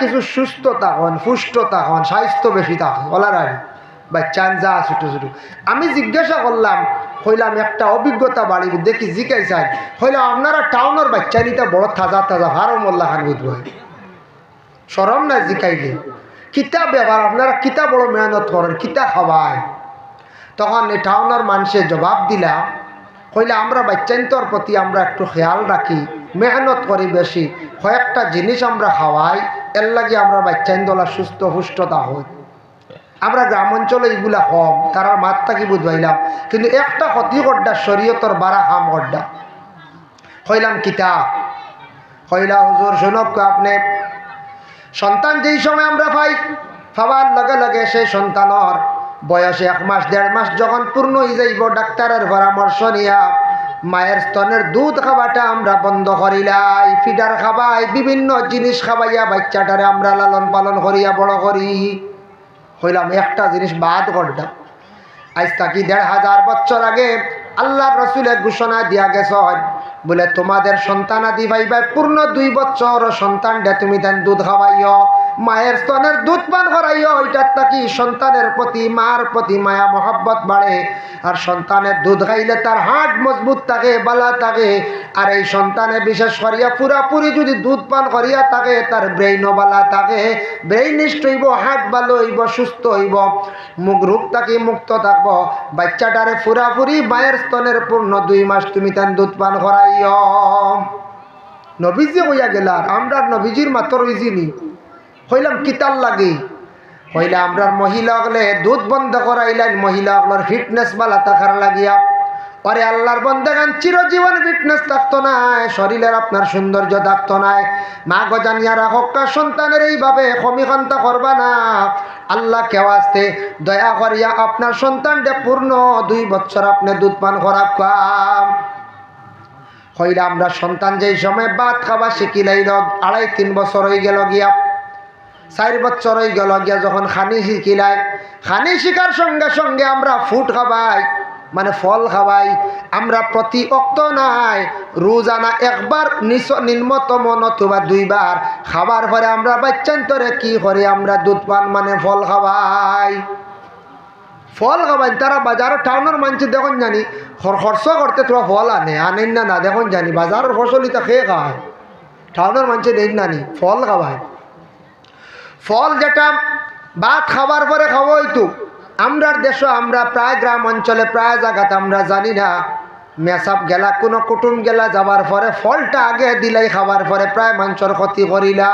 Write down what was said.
কিছু সুস্থতা হন পুষ্ট হন, স্বাস্থ্য বেশি থাকুন বাচ্চান যা ছোটো ছোটো আমি জিজ্ঞাসা করলাম, হইলাম একটা অভিজ্ঞতা বাড়ি দেখি জিকাই চাই। হইলাম, আপনারা টাউনের বাচ্চা নিতে বড় তাজা তাজা হারো মোল্লা খান বুঝব। সরম না জিকাইলে কিতা ব্যাপার? আপনারা কিতা বড় মেহনত করেন, কিতা খাওয়ায়? তখন এই টাউনের মানুষের জবাব দিলাম কইলে আমরা বাচ্চান্তর প্রতি আমরা একটু খেয়াল রাখি, মেহনত করি বেশি, কয়েকটা জিনিস আমরা খাওয়াই এর লাগে আমরা বাচ্চাইন্দলা সুস্থ হুষ্টতা হই। আমরা গ্রাম অঞ্চলে এগুলা কম তারার মাত থাকি বুঝবাইলাম কিন্তু একটা ক্ষতি করডা শরীয়তর বারা হাম করডা হইলাম কিতাব হইলা হুজুর শুনক আপনি, সন্তান যেই সময় আমরা পাই, পাবার লগে লগে সেই সন্তানর বয়সে এক মাস, দেড় মাস যখন পূর্ণ হয়ে যাইব, ডাক্তারের পরামর্শ নিয়া মায়ের স্তনের দুধ খাওয়াটা আমরা বন্ধ করিলাই ফিডার খাবাই বিভিন্ন জিনিস খাবাইয়া বাচ্চাটারে আমরা লালন পালন করিয়া বড় করি। হইলাম একটা জিনিস বাদ করতাম আজ তাকি দেড় হাজার বছর আগে আল্লাহ রসুলের ঘোষণা দিয়া গেছ বলে, তোমাদের সন্তান আদি ভাইবাই পূর্ণ দুই বছর সন্তানটা তুমি দেন দুধ খাওয়াইও। মায়ের স্তনের দুধ পান করাইও ওইটার তাকি সন্তানের প্রতি, মার প্রতি মায়া, মহব্বত বাড়ে। আর সন্তানের দুধ খাইলে তার হাট মজবুত থাকে, বালা থাকে। আর এই সন্তানে বিশেষ করিয়া পুরাপুরি যদি দুধ পান করিয়া থাকে, তার ব্রেইনও বালা থাকে। ব্রেইনিষ্ট হইব হাট ভালো হইব, সুস্থ হইব। মুখ রূপ থাকি মুক্ত থাকব। বাচ্চাটারে পুরাপুরি মায়ের স্তনের পূর্ণ দুই মাস তুমি তার দুধ পান করাইও। নবীজি হইয়া গেলার, আমরা নবীজির মাত্র ইজিনি হইলাম কিতাল লাগে? হইলে আমরা মহিলা হলে দুধ বন্ধ করাইলেন, মহিলা হলোর ফিটনেস বালা থাকার লাগিয়া। পরে আল্লাহর বন্দেগান চিরজীবন ফিটনেস থাকতো নাই শরীরের আপনার সৌন্দর্য থাকতো নাই মা গজানিয়া রাখক্কা সন্তানের এইভাবে সমীকান্ত করবা না। আল্লাহ কেউ আসতে দয়া করিয়া আপনার সন্তানটা পূর্ণ দুই বছর আপনি দুধ পান করা হইলে আমরা সন্তান যেই সময় ভাত খাওয়া শিখিলাই আড়াই তিন বছর হয়ে গেল গিয়া। চার বছর হয়ে গেল গিয়া যখন খানি শিখিলাই, খানি শিখার সঙ্গে সঙ্গে আমরা ফুট খাবাই মানে ফল খাওয়াই আমরা প্রতি অক্ত নাই, রোজানা একবার নিম্নতম নতুবা দুইবার। খাবার পরে আমরা বাচ্চান্তরে কি করে? আমরা দুধ পান মানে ফল খাওয়াই ফল খাবাই, তারা বাজার টাউনের মানুষ দেখুন জানি। খরচ করতে তোরা ফল আনে, আনেন না না, দেখুন জানি। বাজারের ফসলিটা খেয়ে খায়? টাউনের মানুষ নেই নানি ফল খাওয়ায় ফল যেটা, ভাত খাবার পরে খাবই তো আমরার দেশ আমরা প্রায় গ্রাম অঞ্চলে প্রায় জায়গাতে আমরা জানি না মেসাপ গেলা, কোনো কুটুম গেলা যাবার পরে ফলটা আগে দিলাই খাবার পরে প্রায় মাংসর ক্ষতি করিলা